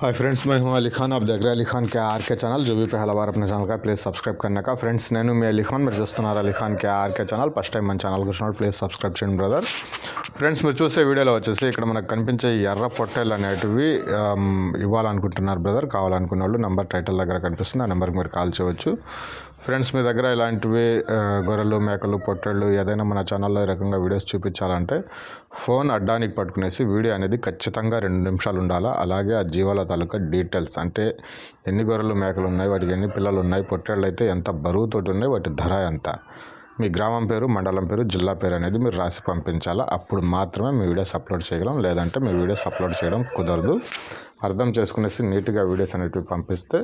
Hi friends मैं हूँ अली खान। आप देख रहे हैं अली खान के आर के चैनल। जो भी पहला बार अपने चैनल का प्लीज़ सब्सक्राइब करने का। फ्रेंड्स नैनू मैं अली खान मेरे दोस्तों नारा अली खान के R K channel first time मन चैनल को प्लीज़ सब्सक्राइब चैन ब्रदर ఫ్రెండ్స్ మీరు చూసే వీడియోలో వచ్చేసి ఇక్కడ మనకు కనిపించే ఎర్ర పొట్టెలు అనేటివి ఇవ్వాలనుకుంటున్నారు బ్రదర్ కావాలనుకున్న వాళ్ళు నెంబర్ టైటిల్ దగ్గర కనిపిస్తుంది. ఆ నెంబర్కి మీరు కాల్ చేయవచ్చు. ఫ్రెండ్స్ మీ దగ్గర ఇలాంటివి గొర్రెలు మేకలు పొట్టేళ్ళు ఏదైనా మన ఛానల్లో ఈ రకంగా వీడియోస్ చూపించాలంటే ఫోన్ అడ్డానికి పట్టుకునేసి వీడియో అనేది ఖచ్చితంగా రెండు నిమిషాలు ఉండాలా? అలాగే ఆ జీవాల తాలూకా డీటెయిల్స్ అంటే ఎన్ని గొర్రెలు మేకలు ఉన్నాయి వాటికి ఎన్ని పిల్లలు ఉన్నాయి పొట్టేళ్ళు అయితే ఎంత బరువుతోటి ఉన్నాయి వాటి ధర ఎంత? మీ గ్రామం పేరు మండలం పేరు జిల్లా పేరు అనేది మీరు రాసి పంపించాలా? అప్పుడు మాత్రమే మీ వీడియోస్ అప్లోడ్ చేయగలం. లేదంటే మీ వీడియోస్ అప్లోడ్ చేయడం కుదరదు. అర్థం చేసుకునేసి నీట్గా వీడియోస్ అనేటివి పంపిస్తే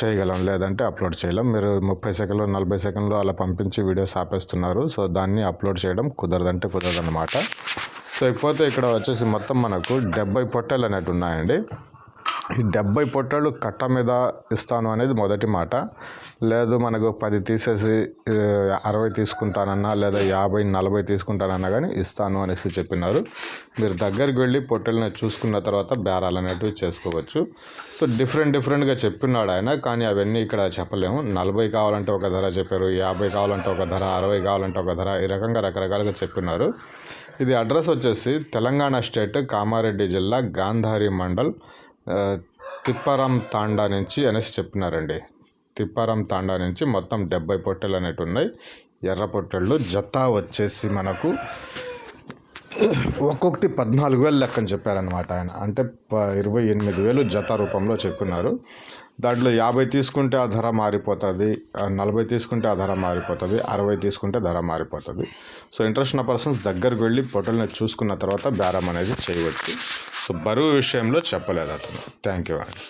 చేయగలం. లేదంటే అప్లోడ్ చేయలేం. మీరు ముప్పై సెకండ్లు నలభై సెకండ్లు అలా పంపించి వీడియోస్ ఆపేస్తున్నారు. సో దాన్ని అప్లోడ్ చేయడం కుదరదంటే కుదరదన్నమాట. సో ఇకపోతే ఇక్కడ వచ్చేసి మొత్తం మనకు డెబ్బై పొట్టెలు అనేవి ఉన్నాయండి. డెబ్బై పొట్టాలు కట్ట మీద ఇస్తాను అనేది మొదటి మాట. లేదు మనకు పది తీసేసి అరవై తీసుకుంటానన్నా లేదా యాభై నలభై తీసుకుంటానన్నా కానీ ఇస్తాను అనేసి చెప్పినారు. మీరు దగ్గరికి వెళ్ళి పొట్టెల్ని చూసుకున్న తర్వాత బేరాలు అనేటివి చేసుకోవచ్చు. సో డిఫరెంట్ డిఫరెంట్గా చెప్పినాడు ఆయన. కానీ అవన్నీ ఇక్కడ చెప్పలేము. నలభై కావాలంటే ఒక ధర చెప్పారు. యాభై కావాలంటే ఒక ధర అరవై కావాలంటే ఒక ధర ఈ రకంగా రకరకాలుగా చెప్పినారు. ఇది అడ్రస్ వచ్చేసి తెలంగాణ స్టేట్ కామారెడ్డి జిల్లా గాంధారి మండల్ తిప్పారం తాండా నుంచి అనేసి చెప్పినారండి. తిప్పారం తాండా నుంచి మొత్తం డెబ్బై పొట్టెలు అనేవి ఉన్నాయి. ఎర్ర పొట్టెళ్ళు జత వచ్చేసి మనకు ఒక్కొక్కటి పద్నాలుగు వేలు లెక్కని చెప్పారనమాట ఆయన. అంటే ప- ఇరవై ఎనిమిది వేలు జత రూపంలో చెప్పినారు. దాంట్లో యాభై తీసుకుంటే ఆ ధర మారిపోతుంది నలభై తీసుకుంటే ఆ ధర మారిపోతుంది అరవై తీసుకుంటే ధర మారిపోతుంది. సో ఇంట్రెస్ట్ ఉన్న పర్సన్స్ దగ్గరకు వెళ్ళి పొట్టల్ని చూసుకున్న తర్వాత బేరం అనేది చేయవచ్చు. సో బరువు విషయంలో చెప్పలేదు అతను. థ్యాంక్ యూ అండి